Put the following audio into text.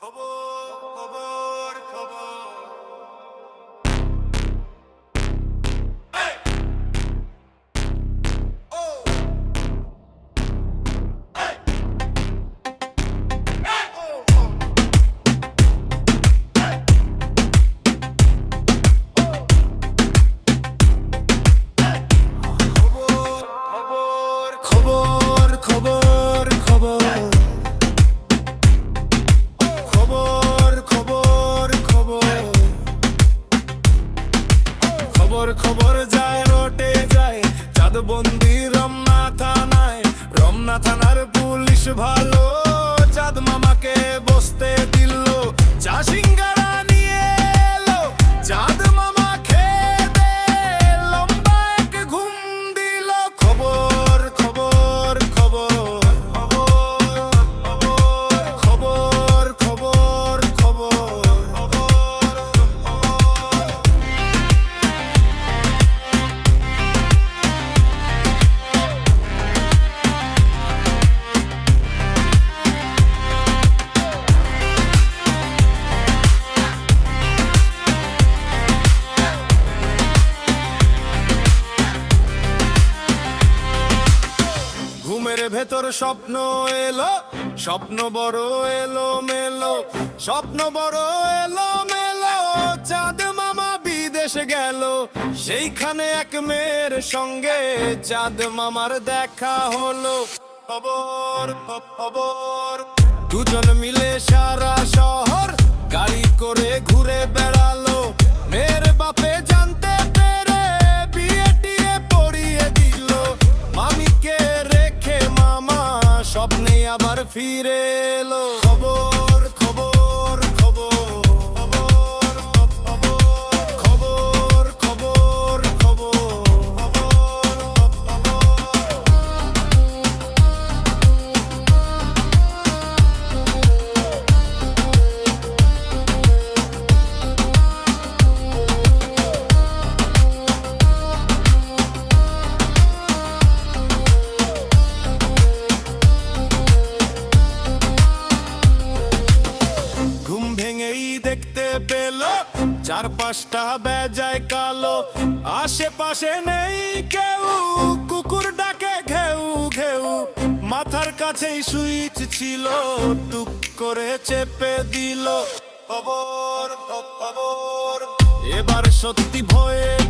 Kabur, kabur, kabur. খবর খবর যায়, রটে যায়। চাঁদবন্দি রমনা থানায়। রমনা থানার পুলিশ ভালো। চাঁদ মামাকে বসতে দিল। চা ঘুমের ভেতর স্বপ্ন এলো, স্বপ্ন বড় এলো মেলো স্বপ্ন বড় এলো মেলো চাঁদ মামা বিদেশে গেল, সেইখানে এক মেয়ের সঙ্গে চাঁদ মামার দেখা হলো। খবর খবর। দুজন মিলে সারা শহর আবার ফিরে এলো। খবর পেল। চার পাঁচটা বেজায় কালো। আশেপাশে নেই কেউ। কুকুর ডাকে ঘেউ ঘেউ। মাথার কাছেই সুইচ ছিল। টুক করে চেপে দিল। খবর খবর এবার সত্যি ভয়ে